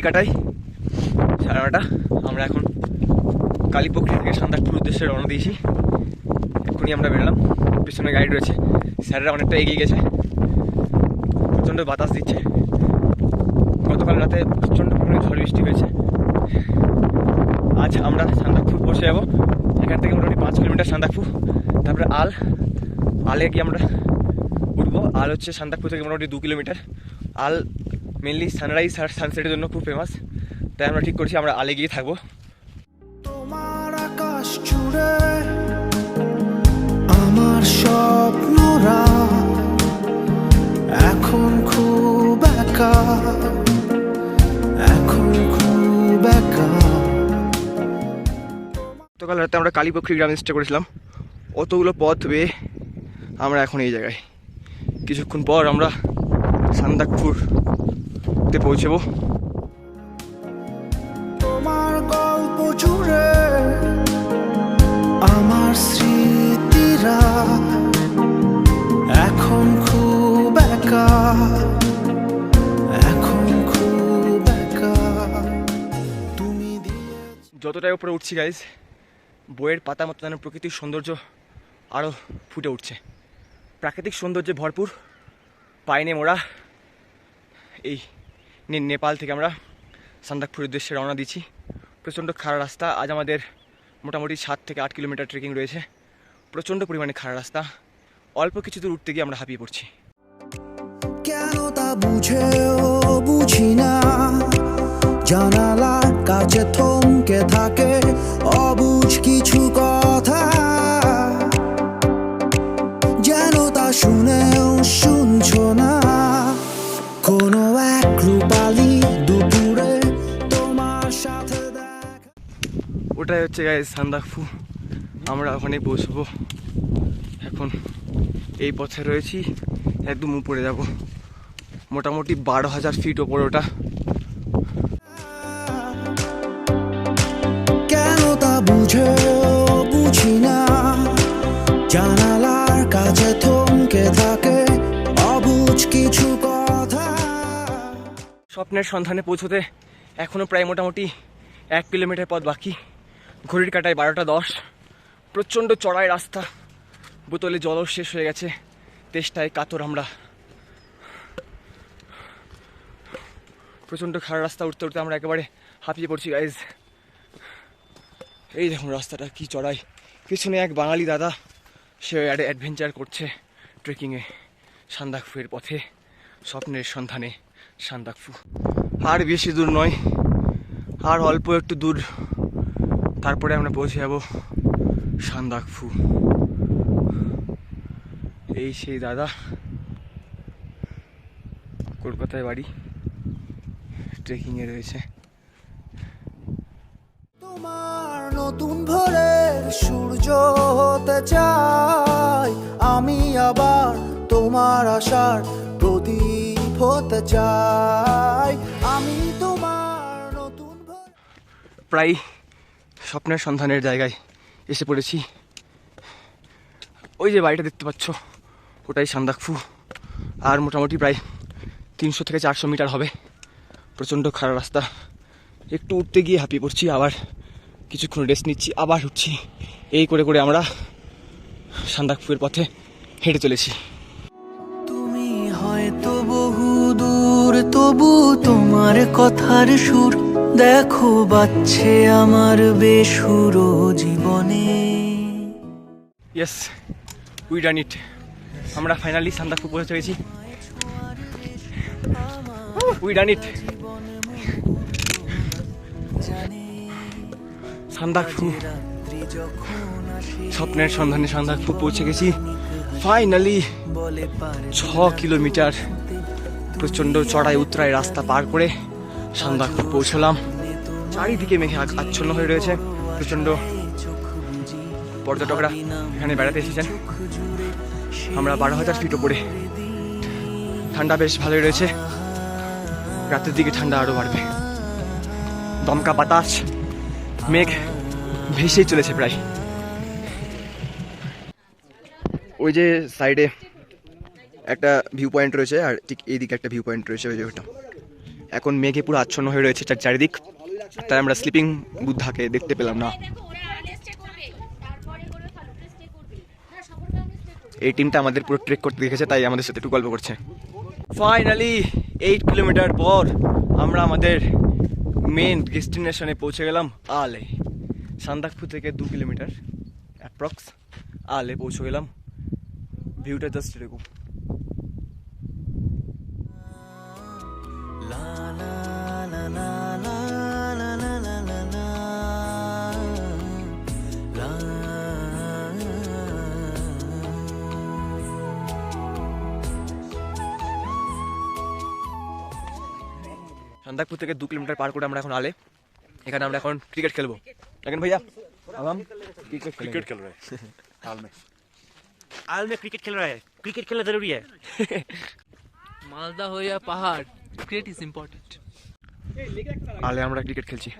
কাটাই, সাড়ে নটা আমরা এখন কালীপক্ষী থেকে সান্দাকপুর উদ্দেশ্যে রওনা দিয়েছি। এক্ষুনি আমরা বেরোলাম। পিছনে গাইড রয়েছে। স্যারেরা অনেকটা এগিয়ে গেছে। প্রচণ্ড বাতাস দিচ্ছে। গতকাল রাতে প্রচণ্ড পরিমাণে ঝড় বৃষ্টি হয়েছে। আজ আমরা সান্দাকপুর পৌঁছে যাব। এখান থেকে মোটামুটি পাঁচ কিলোমিটার সান্দাকপুর তারপরে আল। আলে গিয়ে আমরা উঠবো। আল হচ্ছে সান্দাকপুর থেকে মোটামুটি দু কিলোমিটার। আল মেনলি সানরাইজ আর সানসেটের জন্য খুব ফেমাস তাই আমরা ঠিক করছি আমরা আলে গিয়ে থাকব। তোমার আকাশ জুড়ে আমার স্বপ্নরা এখন খুব একা এখন খুব একা। গতকাল রাতে আমরা কালীপক্ষী গ্রামে স্টে করেছিলাম। অতগুলো পথ বেয়ে আমরা এখন এই জায়গায়। কিছুক্ষণ পর আমরা সান্দাকপুরতে পৌঁছবো। তোমার গল্প জুড়ে আমার স্মৃতিরা এখন খুব একা এখন খুব একা। তুমি যতটাই উপরে উঠছি গাইজ বইয়ের পাতা মতো যেন প্রকৃতির সৌন্দর্য আরও ফুটে উঠছে। প্রাকৃতিক সৌন্দর্যে ভরপুর পাইনে মোড়া এই নেপাল থেকে আমরা সান্দাকপুর উদ্দেশ্যে রওনা দিচ্ছি। প্রচণ্ড খাড়া রাস্তা। আজ আমাদের মোটামুটি সাত থেকে আট কিলোমিটার ট্রেকিং রয়েছে। প্রচণ্ড পরিমাণে খাড়া রাস্তা। অল্প কিছু দূর উঠতে গিয়ে আমরা হাঁপিয়ে পড়ছি। কেন তা বুঝেও বুঝি না? কাছে থমকে থাকে। অবুঝ কিছু হচ্ছে গাইজ সান্দাকফু। আমরা ওখানে বসবো এখন এই পথে রয়েছি একদম উপরে যাব। মোটামুটি বারো হাজার ফিট ওপরে ওটা। কেন তা বুঝেও বুঝি না। জানালার কাছে থমকে থাকে অবুঝ কিছু কথা। স্বপ্নের সন্ধানে পৌঁছতে এখনও প্রায় মোটামুটি এক কিলোমিটার পথ বাকি। ঘড়ির কাটায় বারোটা দশ। প্রচণ্ড চড়াই রাস্তা। বোতলে জলও শেষ হয়ে গেছে। তেষ্টায় কাতর আমরা। প্রচণ্ড খারাপ রাস্তা উঠতে উঠতে আমরা একেবারে হাঁপিয়ে পড়ছি গাইজ এই দেখুন রাস্তাটা, কি চড়াই। পিছনে এক বাঙালি দাদা, সে অ্যাডভেঞ্চার করছে ট্রেকিংয়ে সান্দাকফুয়ের পথে, স্বপ্নের সন্ধানে সান্দাকফু। আর বেশি দূর নয়, আর অল্প একটু দূর। তারপরে আমরা পৌঁছে যাব সান্দাকফু। এই সেই দাদা কলকাতায় বাড়ি। ট্রেকিংয়ে রয়েছে। তোমার নতুন ভোরের সূর্য হতে চাই আমি আবার তোমার আশার প্রদীপ হতে চাই আমি তোমার নতুন ভোর প্রায় স্বপ্নের সন্ধানের জায়গায় এসে পড়েছি। ওই যে বাড়িটা দেখতে পাচ্ছ, ওটাই সান্দাকফু। আর মোটামুটি প্রায় তিনশো থেকে চারশো মিটার হবে। প্রচণ্ড খারাপ রাস্তা। একটু উঠতে গিয়ে হাঁপিয়ে পড়ছি, আবার কিছুক্ষণ রেস্ট নিচ্ছি, আবার উঠছি। এই করে করে আমরা সান্দাকফুয়ের পথে হেঁটে চলেছি। তুমি হয়তো বহু দূর তবু তোমার কথার সুর দেখো বাচ্ছে আমার বেসুর জীবনে। ইয়েস উই ডান ইট আমরা ফাইনালি সান্দাকফু পৌঁছে গেছি উই ডান ইট সান্দাকফু স্বপ্নের সন্ধানে সান্দাকফু পৌঁছে গেছি। ফাইনালি ছ কিলোমিটার প্রচণ্ড চড়াই উতরাই রাস্তা পার করে সান্দাকফু পৌঁছলাম। চারিদিকে মেঘে আচ্ছন্ন হয়ে রয়েছে। প্রচণ্ড পর্যটকরা এখানে বেড়াতে এসেছেন। আমরা বারো হাজার ফিট ওপরে ঠান্ডা বেশ ভালোই রয়েছে। রাতের দিকে ঠান্ডা আরও বাড়বে। দমকা বাতাস, মেঘ ভেসেই চলেছে প্রায়। ওই যে সাইডে একটা ভিউ পয়েন্ট রয়েছে আর ঠিক এইদিকে একটা ভিউ পয়েন্ট রয়েছে ওই যে ওটা। এখন মেঘে পুরো আচ্ছন্ন হয়ে রয়েছে চার- চারিদিক। তাই আমরা স্লিপিং বুদ্ধাকে দেখতে পেলাম না। এই টিমটা আমাদের পুরো ট্রেক করতে দেখেছে, তাই আমাদের সাথে একটু গল্প করছে। ফাইনালি এইট কিলোমিটার পর আমরা আমাদের মেন ডেস্টিনেশনে পৌঁছে গেলাম, আলে। সান্দাকফু থেকে দু কিলোমিটার অ্যাপ্রক্স আলে পৌঁছে গেলাম। ভিউটা জাস্ট এরকম। সান্দাকপুর থেকে দু কিলোমিটার পার করে আমরা এখন আলে এখানে আমরা এখন ক্রিকেট খেলবো দেখেন ভাইয়া আগাম ক্রিকেট क्रिकेट खेल रहे हैं हाल में हाल में क्रिकेट खेल रहा है क्रिकेट खेलना जरूरी है মালদা হইয়া পাহাড় ক্রিকেট ইজ ইম্পর্টেন্ট আলে আমরা ক্রিকেট খেলছি।